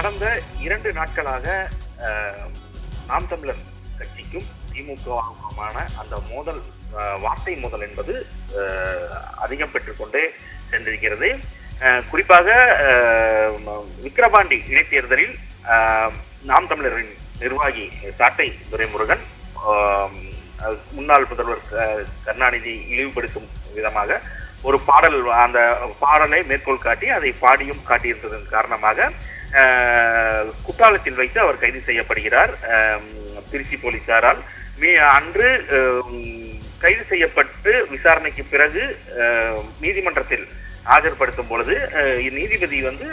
கடந்த இரண்டு நாட்களாக நாம் தமிழர் கட்சிக்கும் திமுகவுக்குமான அந்த மோதல் வார்த்தை மோதல் என்பது அதிகம் பெற்றுக்கொண்டே சென்றிருக்கிறது. குறிப்பாக விக்கிரபாண்டி இடைத்தேர்தலில் நாம் தமிழரின் நிர்வாகி சாட்டை துரைமுருகன் முன்னாள் முதல்வர் கருணாநிதி இழிவுபடுத்தும் விதமாக ஒரு பாடல் அந்த பாடலை மேற்கோள் காட்டி அதை பாடியும் காட்டியிருந்ததன் காரணமாக குற்றாலத்தில் வைத்து அவர் கைது செய்யப்படுகிறார். திருச்சி போலீசாரால். மீ அன்று கைது செய்யப்பட்டு விசாரணைக்கு பிறகு நீதிமன்றத்தில் ஆஜர்படுத்தும் பொழுது நீதிபதி வந்து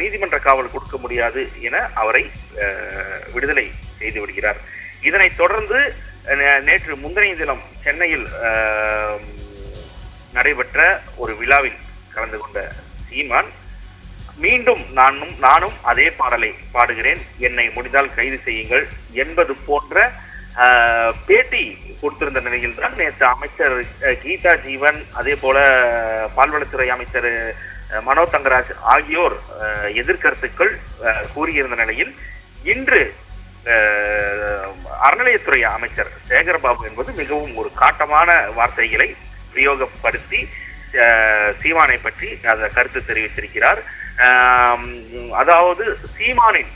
நீதிமன்ற காவல் கொடுக்க முடியாது என அவரை விடுதலை செய்து விடுகிறார். இதனைத் தொடர்ந்து நேற்று முந்தைய தினம் சென்னையில் நடைபெற்ற ஒரு விழாவில் கலந்து கொண்ட சீமான் மீண்டும் நானும் நானும் அதே பாடலை பாடுகிறேன். என்னை முடிந்தால் கைது செய்யுங்கள் என்பது போன்ற பேட்டி கொடுத்திருந்த நிலையில் தான் நேற்று அமைச்சர் கீதா ஜீவன் அதே போல பால்வளத்துறை அமைச்சர் மனோ தங்கராஜ் ஆகியோர் எதிர்கருத்துக்கள் கூறியிருந்த நிலையில் இன்று அறநிலையத்துறை அமைச்சர் சேகர்பாபு என்பது மிகவும் ஒரு காட்டமான வார்த்தைகளை பிரயோகப்படுத்தி சீமானை பற்றி அந்த கருத்து தெரிவித்திருக்கிறார். அதாவது சீமானின்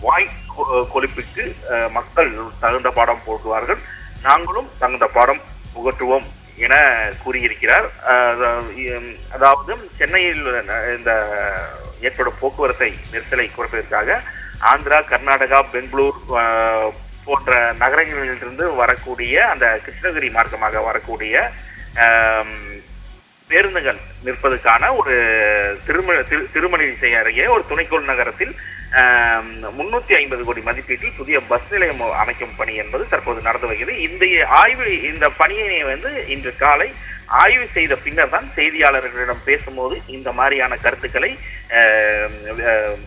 வாய் கொ- கொழுப்புக்கு மக்கள் தகுந்த பாடம் போடுவார்கள். நாங்களும் தகுந்த பாடம் புகட்டுவோம் என கூறியிருக்கிறார். அதாவது சென்னையில் இந்த ஏற்படும் போக்குவரத்தை நெரிசலை குறைப்பதற்காக ஆந்திரா கர்நாடகா பெங்களூர் போன்ற நகரங்களிலிருந்து வரக்கூடிய அந்த கிருஷ்ணகிரி மார்க்கமாக வரக்கூடிய பேருந்துகள் நிற்பதற்கான ஒரு திரும திரு- திருமணி செய்ய அருகே ஒரு துணைக்கோள் நகரத்தில் முன்னூற்றி ஐம்பது கோடி மதிப்பீட்டில் புதிய பஸ் நிலையம் அமைக்கும் பணி என்பது தற்போது நடந்து வருகிறது. இந்த ஆய்வு இந்த பணியினை வந்து இன்று காலை ஆய்வு செய்த பின்னர் தான் செய்தியாளர்களிடம் பேசும்போது இந்த மாதிரியான கருத்துக்களை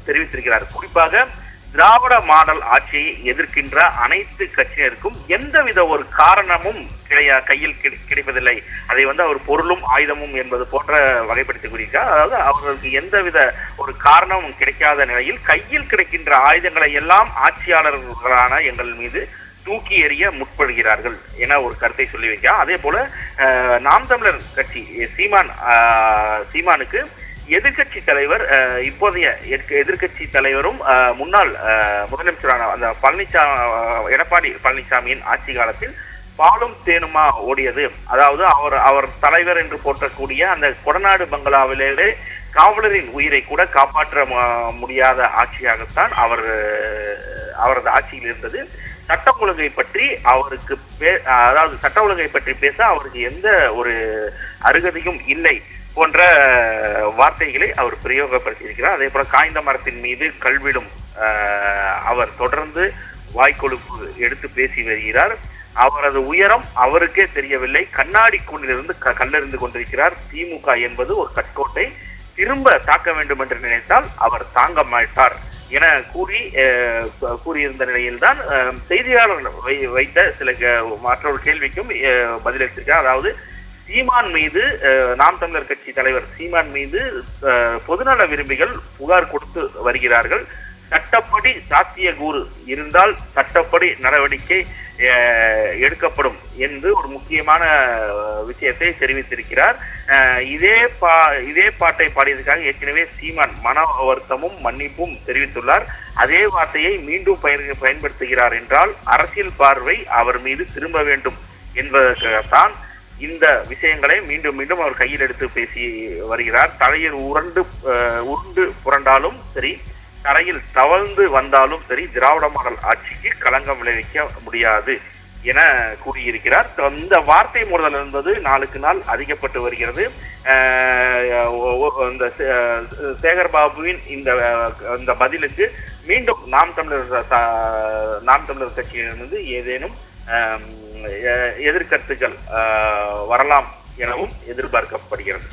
தெரிவித்திருக்கிறார். குறிப்பாக திராவிட மாடல் ஆட்சியை எதிர்க்கின்ற அனைத்து கட்சியினருக்கும் எந்தவித ஒரு காரணமும் கிடையா கையில் கிடைப்பதில்லை. அதை வந்து அவர் பொருளும் ஆயுதமும் என்பது போன்ற வகைப்படுத்தி கூறியிருக்கார் அதாவது அவர்களுக்கு எந்தவித ஒரு காரணமும் கிடைக்காத நிலையில் கையில் கிடைக்கின்ற ஆயுதங்களை எல்லாம் ஆட்சியாளர்களான எங்கள் மீது தூக்கி எறிய முற்படுகிறார்கள் என ஒரு கருத்தை சொல்லி வைக்கிறார் அதே போல நாம் தமிழர் கட்சி சீமான் சீமானுக்கு எதிர்க்கட்சி தலைவர் இப்போதைய எதிர்க்க- எதிர்க்கட்சி தலைவரும் முன்னாள் முதலமைச்சரான அந்த பழனிசாமி எடப்பாடி பழனிசாமியின் ஆட்சி காலத்தில் பாலும் தேனுமா ஓடியது. அதாவது அவர் அவர் தலைவர் என்று போற்றக்கூடிய அந்த கொடநாடு பங்களாவிலே காவலரின் உயிரை கூட காப்பாற்ற முடியாத ஆட்சியாகத்தான் அவர் அவரது ஆட்சியில் இருந்தது. சட்டம் ஒழுங்கை பற்றி அவருக்கு பே- அதாவது சட்ட ஒழுங்கை பற்றி பேச அவருக்கு எந்த ஒரு அருகதையும் இல்லை போன்ற வார்த்தைகளை அவர் பிரயோகப்படுத்தியிருக்கிறார். அதே போல காய்ந்த மரத்தின் மீது கல்விடும் அவர் தொடர்ந்து வாய்க்கொழுப்பு எடுத்து பேசி வருகிறார். அவரது உயரம் அவருக்கே தெரியவில்லை. கண்ணாடி கூண்டிலிருந்து க கல்லறிந்து கொண்டிருக்கிறார். திமுக என்பது ஒரு கட்கோட்டை. திரும்ப தாக்க வேண்டும் என்று நினைத்தால் அவர் தாங்க மாட்டார் என கூறி கூறியிருந்த நிலையில்தான் செய்தியாளர் வை- வைத்த சில மற்றொரு கேள்விக்கும் அஹ், பதிலளித்திருக்கிறார். அதாவது சீமான் மீது நாம் தமிழர் கட்சி தலைவர் சீமான் மீது பொதுநல விரும்பிகள் புகார் கொடுத்து வருகிறார்கள். சட்டப்படி சாத்தியக்கூறு இருந்தால் சட்டப்படி நடவடிக்கை எடுக்கப்படும் என்று ஒரு முக்கியமான விஷயத்தை தெரிவித்திருக்கிறார். இதே பா இதே பாட்டை பாடியதற்காக ஏற்கனவே சீமான் மன வருத்தமும் மன்னிப்பும் தெரிவித்துள்ளார். அதே வார்த்தையை மீண்டும் பயன் பயன்படுத்துகிறார் என்றால் அரசியல் பார்வை அவர் மீது திரும்ப வேண்டும் என்பதற்காகத்தான் இந்த விஷயங்களை மீண்டும் மீண்டும் அவர் கையில் எடுத்து பேசி வருகிறார். தலையில் உருண்டு உருண்டு புரண்டாலும் சரி தரையில் தவழ்ந்து வந்தாலும் சரி திராவிட மாடல் ஆட்சிக்கு களங்கம் விளைவிக்க முடியாது என கூறியிருக்கிறார். இந்த வார்த்தை மோதல் என்பது நாளுக்கு நாள் அதிகப்பட்டு வருகிறது. இந்த சேகர் பாபுவின் இந்த இந்த பதிலுக்கு மீண்டும் நாம் தமிழர் நாம் தமிழர் கட்சியிலிருந்து ஏதேனும் எ- எதிர்கருத்துக்கள் வரலாம் எனவும் எதிர்பார்க்கப்படுகிறது.